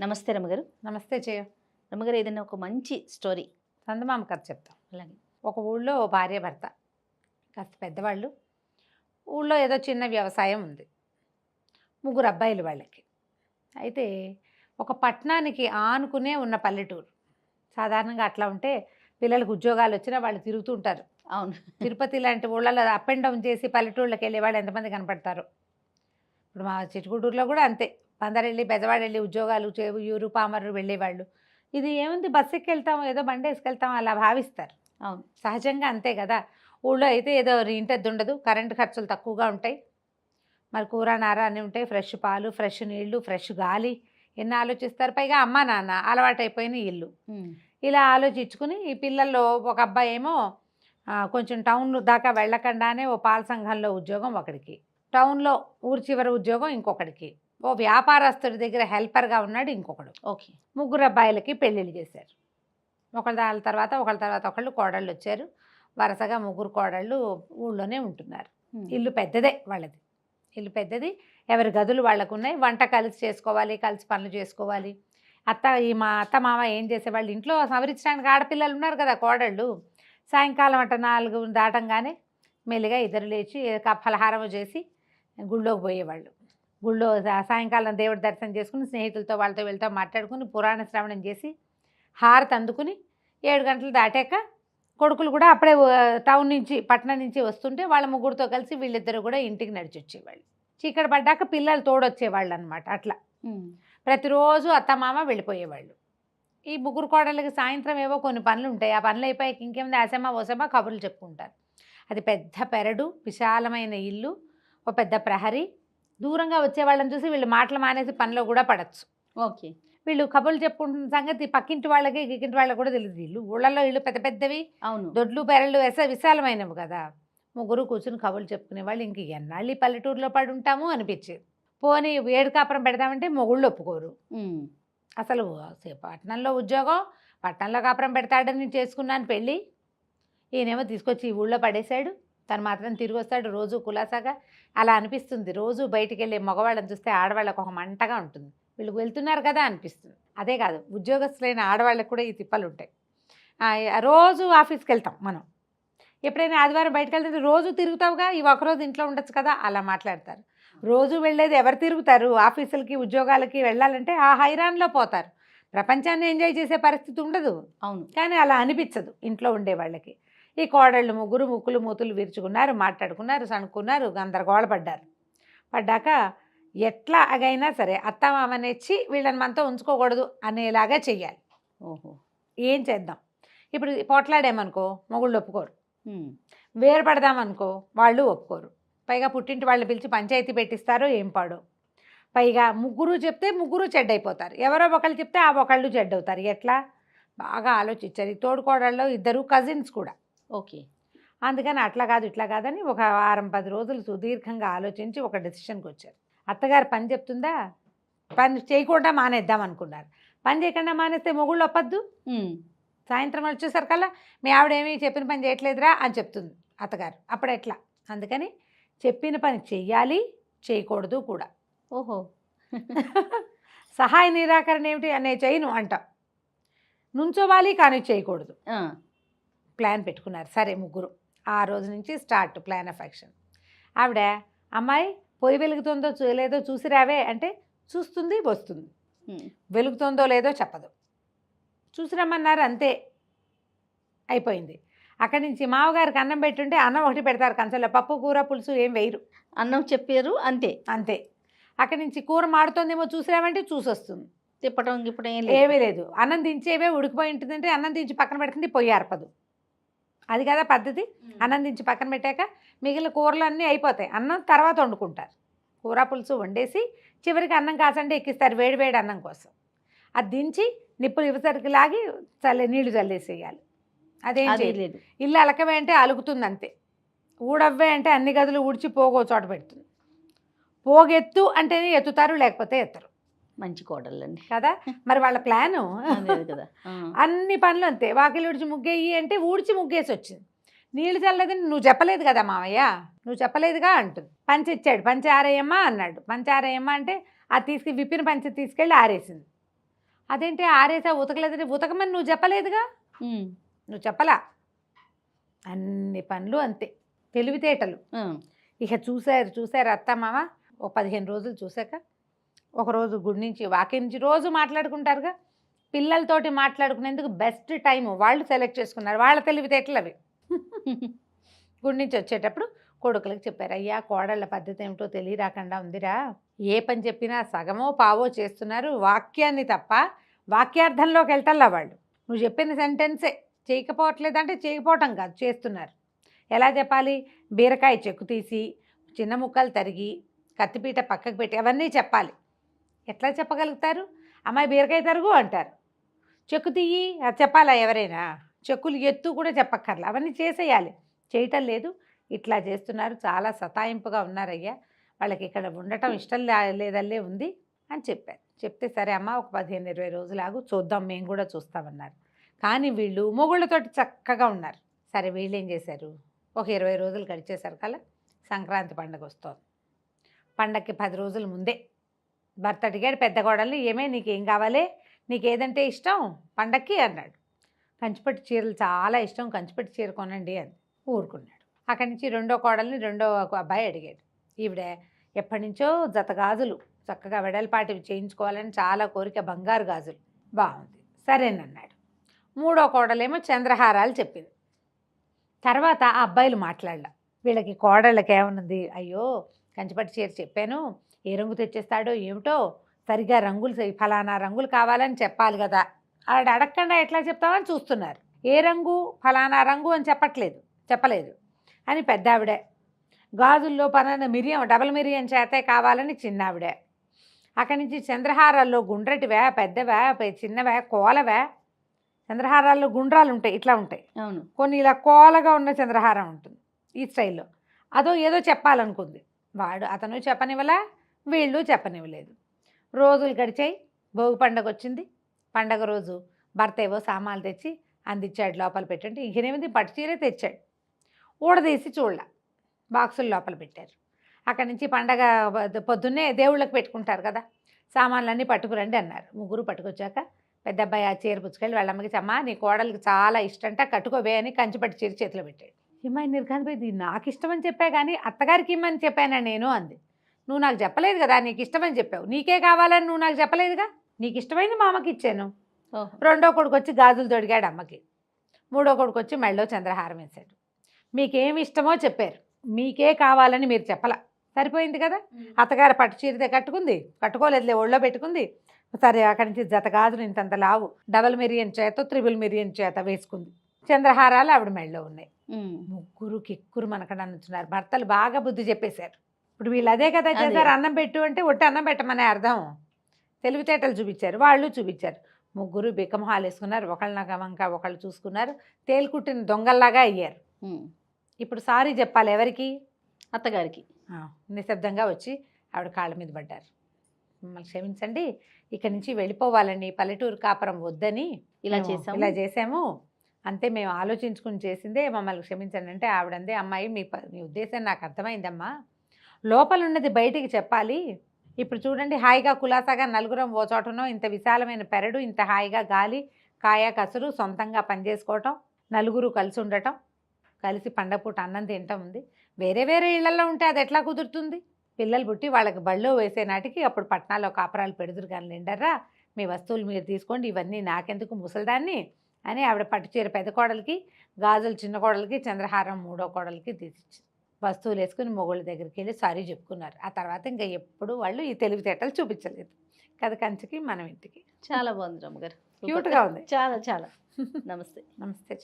నమస్తే రమగారు. నమస్తే చేయ రమగారు ఏదైనా ఒక మంచి స్టోరీ. చందమామ కథ చెప్తాం. అలాగే. ఒక ఊళ్ళో భార్య భర్త కాస్త పెద్దవాళ్ళు. ఊళ్ళో ఏదో చిన్న వ్యవసాయం ఉంది. ముగ్గురు అబ్బాయిలు వాళ్ళకి. అయితే ఒక పట్టణానికి ఆనుకునే ఉన్న పల్లెటూరు. సాధారణంగా అట్లా ఉంటే పిల్లలకు ఉద్యోగాలు వచ్చినా వాళ్ళు తిరుగుతూ ఉంటారు. అవును. తిరుపతి లాంటి ఊళ్ళలో అప్ అండ్ డౌన్ చేసి పల్లెటూళ్ళకి వెళ్ళే వాళ్ళు ఎంతమంది కనపడతారు? ఇప్పుడు మా చిట్టుగుడూరులో కూడా అంతే. పందరెళ్ళి బెజవాడ వెళ్ళి ఉద్యోగాలు యూరు పామరు వెళ్ళేవాళ్ళు. ఇది ఏముంది? బస్సు ఎక్కి వెళ్తాం ఏదో బండి వేసుకెళ్తాం అలా భావిస్తారు. అవును. సహజంగా అంతే కదా? ఊళ్ళో అయితే ఏదో ఇంటద్దు ఉండదు కరెంటు ఖర్చులు తక్కువగా ఉంటాయి. మరి కూర నార అన్నీ ఉంటాయి. ఫ్రెష్ పాలు ఫ్రెష్ నీళ్ళు ఫ్రెష్ గాలి. ఎన్ని ఆలోచిస్తారు? పైగా అమ్మ నాన్న అలవాటైపోయిన ఇల్లు. ఇలా ఆలోచించుకుని ఈ పిల్లల్లో ఒక అబ్బాయి ఏమో కొంచెం టౌన్ దాకా వెళ్ళకుండానే ఓ పాల సంఘంలో ఉద్యోగం ఒకడికి. టౌన్లో ఊరి చివరి ఉద్యోగం ఇంకొకడికి. ఓ వ్యాపారస్తుడి దగ్గర హెల్పర్గా ఉన్నాడు ఇంకొకడు. ఓకే. ముగ్గురు అబ్బాయిలకి పెళ్ళిళ్ళు చేశారు. ఒకళ్ళ దాని తర్వాత ఒకళ్ళ తర్వాత ఒకళ్ళు కోడళ్ళు వచ్చారు. వరుసగా ముగ్గురు కోడళ్ళు ఊళ్ళోనే ఉంటున్నారు. ఇల్లు పెద్దదే వాళ్ళది. ఇల్లు పెద్దది. ఎవరి గదులు వాళ్ళకు ఉన్నాయి వంట కలిసి చేసుకోవాలి కలిసి పనులు చేసుకోవాలి. అత్త ఈ మా అత్త మామ ఏం చేసేవాళ్ళు? ఇంట్లో సవరించడానికి ఆడపిల్లలు ఉన్నారు కదా కోడళ్ళు. సాయంకాలం అట్ట నాలుగు దాటంగానే మెల్లిగా ఇద్దరు లేచి ఫలహారం చేసి గుళ్ళోకి పోయేవాళ్ళు. గుళ్ళో సాయంకాలం దేవుడి దర్శనం చేసుకుని స్నేహితులతో వాళ్ళతో వెళ్తూ మాట్లాడుకుని పురాణ శ్రవణం చేసి హారతి అందుకుని ఏడు గంటలు దాటాక కొడుకులు కూడా అప్పుడే టౌన్ నుంచి పట్టణం నుంచి వస్తుంటే వాళ్ళ ముగ్గురితో కలిసి వీళ్ళిద్దరు కూడా ఇంటికి నడిచి వచ్చేవాళ్ళు. చీకటి పడ్డాక పిల్లలు తోడొచ్చేవాళ్ళు అనమాట అట్లా. ప్రతిరోజు అత్తమామ వెళ్ళిపోయేవాళ్ళు. ఈ ముగ్గురు కోడళ్ళకి సాయంత్రం ఏవో కొన్ని పనులు ఉంటాయి. ఆ పనులు అయిపోయాక ఇంకేముంది అసమా ఓసమా కబుర్లు చెప్పుకుంటారు. అది పెద్ద పెరడు విశాలమైన ఇల్లు ఒక పెద్ద ప్రహరీ దూరంగా వచ్చే వాళ్ళని చూసి వీళ్ళు మాటలు మానేసి పనిలో కూడా పడచ్చు. ఓకే. వీళ్ళు కబుర్లు చెప్పుకుంటున్న సంగతి పక్కింటి వాళ్ళకి గిక్కింటి వాళ్ళకి కూడా తెలియదు ఇల్లు ఊళ్ళల్లో ఇల్లు పెద్ద పెద్దవి అవును. దొడ్లు పెరళ్ళు వెస విశాలమైనవి కదా. ముగ్గురు కూర్చుని కబుర్లు చెప్పుకునే వాళ్ళు ఇంక ఎన్నాళ్ళు పల్లెటూరులో పడి ఉంటాము అనిపించేది. పోనీ వేడి కాపురం పెడదామంటే మొగుళ్ళు ఒప్పుకోరు. అసలు పట్టణంలో ఉద్యోగం పట్టణంలో కాపురం పెడతాడని చేసుకున్నాను పెళ్ళి. ఈయనేమో తీసుకొచ్చి ఈ ఊళ్ళో పడేశాడు. తను మాత్రం తిరిగి వస్తాడు రోజు కులాసాగా. అలా అనిపిస్తుంది. రోజు బయటికి వెళ్ళే మగవాళ్ళని చూస్తే ఆడవాళ్ళకు ఒక మంటగా ఉంటుంది. వీళ్ళు వెళ్తున్నారు కదా అనిపిస్తుంది. అదే కాదు ఉద్యోగస్తులైన ఆడవాళ్ళకి కూడా ఈ తిప్పలు ఉంటాయి రోజు ఆఫీస్కి వెళ్తాం మనం. ఎప్పుడైనా ఆదివారం బయటకు వెళ్తే రోజు తిరుగుతావుగా? ఈ ఒకరోజు ఇంట్లో ఉండొచ్చు కదా? అలా మాట్లాడతారు. రోజు వెళ్ళేది ఎవరు తిరుగుతారు? ఆఫీసులకి ఉద్యోగాలకి వెళ్ళాలంటే ఆ హైరాన్లో పోతారు. ప్రపంచాన్ని ఎంజాయ్ చేసే పరిస్థితి ఉండదు. అవును. కానీ అలా అనిపించదు ఇంట్లో ఉండే వాళ్ళకి. ఈ కోడళ్ళు ముగ్గురు ముక్కులు మూతులు విరుచుకున్నారు మాట్లాడుకున్నారు సణుకున్నారు గందరగోళ పడ్డారు. పడ్డాక ఎట్లా అగైనా సరే అత్తమామనేచ్చి వీళ్ళని మనతో ఉంచుకోకూడదు అనేలాగా చెయ్యాలి. ఓహో. ఏం చేద్దాం? ఇప్పుడు పోట్లాడేమనుకో మొగుళ్ళు ఒప్పుకోరు. ఉమ్. వేరు పడదామనుకో వాళ్ళు ఒప్పుకోరు. పైగా పుట్టింటి వాళ్ళు పిలిచి పంచాయతీ పెట్టిస్తారో ఏం పాడో. పైగా ముగ్గురు చెప్తే ముగ్గురు చెడ్డైపోతారు. ఎవరో ఒకళ్ళు చెప్తే ఆ ఒకళ్ళు చెడ్డవుతారు. ఎట్లా? బాగా ఆలోచించారు. ఈ తోడుకోడల్లో ఇద్దరు కజిన్స్ కూడా. ఓకే. అందుకని అట్లా కాదు ఇట్లా కాదని ఒక వారం పది రోజులు సుదీర్ఘంగా ఆలోచించి ఒక డెసిషన్కి వచ్చారు అత్తగారు పని చెప్తుందా? పని చేయకుండా మానేద్దాం అనుకున్నారు. పని చేయకుండా మానేస్తే మొగుళ్ళు ఒప్పద్దు. సాయంత్రం వచ్చేసరికల్లా మీ ఆవిడేమీ చెప్పిన పని చేయట్లేదురా అని చెప్తుంది అత్తగారు. అప్పుడు ఎట్లా? అందుకని చెప్పిన పని చెయ్యాలి చేయకూడదు కూడా. ఓహో. సహాయ నిరాకరణ ఏమిటి? అనే చేయను అంట నుంచోవాలి కానీ చేయకూడదు. ప్లాన్ పెట్టుకున్నారు. సరే ముగ్గురు. ఆ రోజు నుంచి స్టార్ట్ ప్లాన్ ఆఫ్ యాక్షన్. ఆవిడ అమ్మాయి పొయ్యి వెలుగుతుందో చూ- లేదో చూసి రావే అంటే చూస్తుంది వస్తుంది. వెలుగుతుందో లేదో చెప్పదు. చూసి రమ్మన్నారు అంతే. అయిపోయింది. అక్కడి నుంచి మామగారికి అన్నం పెట్టుంటే అన్నం ఒకటి పెడతారు కంచంలో. పప్పు కూర పులుసు ఏం వేయరు. అన్నం చెప్పారు అంతే. అంతే. అక్కడి నుంచి కూర మాడుతోందేమో చూసిరామంటే చూసొస్తుంది. ఏం లేదు. ఏమీ లేదు. అన్నం దించేవే ఉడికిపోయి ఉంటుందంటే అన్నం దించి పక్కన పెడుతుంది పొయ్యి అరపదు అది కదా పద్ధతి? అన్నం దించి పక్కన పెట్టాక మిగిలిన కూరలు అన్నీ అయిపోతాయి. అన్నం తర్వాత వండుకుంటారు. కూర పులుసు వండేసి చివరికి అన్నం కాసండి ఎక్కిస్తారు వేడి వేడి అన్నం కోసం. అది దించి నిప్పులు ఇవసరికి లాగి చల్లే నీళ్ళు చల్లేసేయాలి. అదేం చేయలేదు లేదు. ఇల్లు అలకవే అంటే అలుకుతుంది అంతే. ఊడవ్వే అంటే అన్ని గదులు ఊడ్చి పోగో చోట పెడుతుంది. పోగెత్తు అంటేనే ఎత్తుతారు లేకపోతే ఎత్తరు. మంచి కోడళ్ళండి కదా? మరి వాళ్ళ ప్లాను? కదా. అన్ని పనులు అంతే. వాకిలి ఊడ్చి ముగ్గేయి అంటే ఊడ్చి ముగ్గేసి వచ్చింది. నీళ్ళు చల్లదని నువ్వు చెప్పలేదు కదా మామయ్య నువ్వు చెప్పలేదుగా అంటుంది. పంచి ఇచ్చాడు. పంచి ఆరేయమ్మా అన్నాడు. పంచి ఆరేయమ్మా అంటే ఆ తీసుకు విప్పిన పంచి తీసుకెళ్ళి ఆరేసింది. అదేంటి ఆరేసా ఉతకలేదంటే ఉతకమని నువ్వు చెప్పలేదుగా? నువ్వు చెప్పలా? అన్ని పనులు అంతే. తెలివితేటలు. ఇక చూశారు చూశారు అత్త మామ. ఒక పదిహేను రోజులు చూశాక ఒకరోజు గుడి నుంచి వాకి నుంచి రోజు మాట్లాడుకుంటారుగా. పిల్లలతోటి మాట్లాడుకునేందుకు బెస్ట్ టైం వాళ్ళు సెలెక్ట్ చేసుకున్నారు. వాళ్ళ తెలివితేటలు అవి. గుడి నుంచి వచ్చేటప్పుడు కొడుకులకు చెప్పారు అయ్యా కోడళ్ళ పద్ధతి ఏమిటో తెలియరాకుండా ఉందిరా. ఏ పని చెప్పినా సగమో పావో చేస్తున్నారు. వాక్యాన్ని తప్ప వాక్యార్థంలోకి వెళ్తల్లా వాళ్ళు. నువ్వు చెప్పిన సెంటెన్సే చేయకపోవట్లేదంటే చేయకపోవటం కాదు చేస్తున్నారు. ఎలా చెప్పాలి? బీరకాయ చెక్కు తీసి చిన్న ముక్కలు తరిగి కత్తిపీట పక్కకు పెట్టి అవన్నీ చెప్పాలి. ఎట్లా చెప్పగలుగుతారు? అమ్మాయి బీరకాయ తరుగు అంటారు. చెక్కు తీయి అది చెప్పాలా ఎవరైనా? చెక్కులు ఎత్తు కూడా చెప్పక్కర్లా. అవన్నీ చేసేయాలి. చేయటం లేదు. ఇట్లా చేస్తున్నారు. చాలా సతాయింపుగా ఉన్నారయ్యా. వాళ్ళకి ఇక్కడ ఉండటం ఇష్టం లేదల్లే ఉంది అని చెప్పారు. చెప్తే సరే అమ్మ ఒక పదిహేను ఇరవై రోజులు ఆగు చూద్దాం మేము కూడా చూస్తామన్నారు. కానీ వీళ్ళు మొగుళ్ళతోటి చక్కగా ఉన్నారు. సరే వీళ్ళు ఏం చేశారు? ఒక ఇరవై రోజులు గడిచేశారు సంక్రాంతి పండుగ వస్తుంది. పండగకి పది రోజుల ముందే భర్త అడిగాడు పెద్ద కోడలు ఏమే నీకేం కావాలి? నీకు ఏదంటే ఇష్టం? పండక్కి అన్నాడు. కంచిపట్టు చీరలు చాలా ఇష్టం. కంచిపట్టు చీర కొనండి అని ఊరుకున్నాడు. అక్కడి నుంచి రెండో కోడల్ని రెండో ఒక అబ్బాయి అడిగాడు. ఈవిడ ఎప్పటి నుంచో జతగాజులు చక్కగా వెడల్పాటివి చేయించుకోవాలని చాలా కోరిక బంగారు గాజులు. బాగుంది. సరేనన్నాడు మూడో కోడలేమో చంద్రహారాలు చెప్పింది. తర్వాత ఆ అబ్బాయిలు మాట్లాడలా. వీళ్ళకి కోడళ్ళకి ఏమన్నది అయ్యో కంచిపట్టు చీర చెప్పాను. ఏ రంగు తెచ్చేస్తాడో ఏమిటో సరిగా రంగులు ఫలానా రంగులు కావాలని చెప్పాలి కదా. ఆవిడ అడగకుండా ఎట్లా చెప్తామని చూస్తున్నారు. ఏ రంగు? ఫలానా రంగు అని చెప్పట్లేదు చెప్పలేదు అని పెద్ద ఆవిడే గాజుల్లో పలానా మిరియం డబల్ మిరియం చేతే కావాలని చిన్న ఆవిడే అక్కడి నుంచి చంద్రహారాల్లో గుండ్రటివే పెద్దవే చిన్నవే కోలవే. చంద్రహారాల్లో గుండ్రాలు ఉంటాయి ఇట్లా ఉంటాయి. అవును. కొన్ని ఇలా కోలగా ఉన్న చంద్రహారం ఉంటుంది ఈ స్టైల్లో. అదో ఏదో చెప్పాలనుకుంది. వాడు అతను చెప్పనివ్వలే వీళ్ళు చెప్పనివ్వలేదు. రోజులు గడిచాయి. భోగి పండగ వచ్చింది పండగ రోజు భర్త ఏవో సామాన్లు తెచ్చి అందించాడు లోపల పెట్టండి ఇంకేనేమింది పట్టు చీరే తెచ్చాడు. ఊడదీసి చూడ బాక్సులు లోపల పెట్టారు. అక్కడి నుంచి పండగ పొద్దున్నే దేవుళ్ళకి పెట్టుకుంటారు కదా. సామాన్లన్నీ పట్టుకురండి అన్నారు. ముగ్గురు పట్టుకొచ్చాక పెద్ద అబ్బాయి ఆ చీర పుచ్చుకెళ్ళి వాళ్ళమ్మకి చమ్మా నీ కోడలికి చాలా ఇష్టంట కట్టుకోవే అని కంచిపట్టి చీర చేతిలో పెట్టాడు. ఇమ్మాయి నిర్గాంధిపోయింది నాకు ఇష్టమని చెప్పా కానీ అత్తగారికి ఇమ్మని చెప్పానా నేను? అంది. నువ్వు నాకు చెప్పలేదు కదా నీకు ఇష్టమని చెప్పావు. నీకే కావాలని నువ్వు నాకు చెప్పలేదుగా? నీకు ఇష్టమైంది మా అమ్మకి ఇచ్చాను రెండో కొడుకు వచ్చి గాజులు తొడిగాడు అమ్మకి. మూడో కొడుకు వచ్చి మెళ్ళో చంద్రహారం వేశాడు. మీకేమి ఇష్టమో చెప్పారు. మీకే కావాలని మీరు చెప్పలా. సరిపోయింది కదా? అత్తగారు పట్టు చీరతే కట్టుకుంది. కట్టుకోలేదులే ఒళ్ళో పెట్టుకుంది. సరే అక్కడి నుంచి జత గాజులు ఇంతంత లావు. డబల్ మిరియన్ చేత త్రిబుల్ మిరియన్ చేత వేసుకుంది. చంద్రహారాలు ఆవిడ మెళ్ళలో ఉన్నాయి. ముగ్గురు కిక్కురు మనకడ అనుచున్నారు భర్తలు బాగా బుద్ధి చెప్పేశారు. ఇప్పుడు వీళ్ళు అదే కదా. చేశారు అన్నం పెట్టు అంటే ఒట్టి అన్నం పెట్టమనే అర్థం. తెలివితేటలు చూపించారు వాళ్ళు చూపించారు. ముగ్గురు బిక్కమొహాలు వేసుకున్నారు ఒకళ్ళ వంక ఒకళ్ళు చూసుకున్నారు. తేలుకుట్టిన దొంగల్లాగా అయ్యారు. ఇప్పుడు సారీ చెప్పాలి ఎవరికి? అత్తగారికి. నిశ్శబ్దంగా వచ్చి ఆవిడ కాళ్ళ మీద పడ్డారు. మమ్మల్ని క్షమించండి ఇక్కడి నుంచి వెళ్ళిపోవాలండి పల్లెటూరు కాపురం వద్దని. ఇలా చేసాము ఇలా చేసాము అంతే మేము ఆలోచించుకుని చేసిందే మమ్మల్ని క్షమించండి అంటే ఆవిడందే అమ్మాయి మీ మీ ఉద్దేశం నాకు అర్థమైందమ్మా. లోపల ఉన్నది బయటికి చెప్పాలి. ఇప్పుడు చూడండి హాయిగా కులాసాగా నలుగురం ఓ చోటనో ఇంత విశాలమైన పెరడు ఇంత హాయిగా గాలి కాయ కసురు సొంతంగా పనిచేసుకోవటం నలుగురు కలిసి ఉండటం కలిసి పండపూట అన్నం తింటం ఉంది. వేరే వేరే ఇళ్ళలో ఉంటే అది ఎట్లా కుదురుతుంది? పిల్లలు పుట్టి వాళ్ళకి బళ్ళో వేసే నాటికి అప్పుడు పట్టణాల్లో కాపురాలు పెడుదురు కానీ నిండర్రా మీ వస్తువులు మీరు తీసుకోండి ఇవన్నీ నాకెందుకు ముసలిదాన్ని? అని ఆవిడ పట్టుచీర పెద్ద కోడలికి గాజులు చిన్న కోడలికి చంద్రహారం మూడో కోడలికి తీసిచ్చి వస్తువులు వేసుకుని మొగుళ్ళ దగ్గరికి వెళ్ళి సారీ చెప్పుకున్నారు. ఆ తర్వాత ఇంకా ఎప్పుడు వాళ్ళు ఈ తెలివితేటలు చూపించలేదు. కథ కంచికి మనం ఇంటికి. చాలా బాగుంది రమ్మగారు. క్యూట్గా ఉంది. చాలా చాలా. నమస్తే. నమస్తే.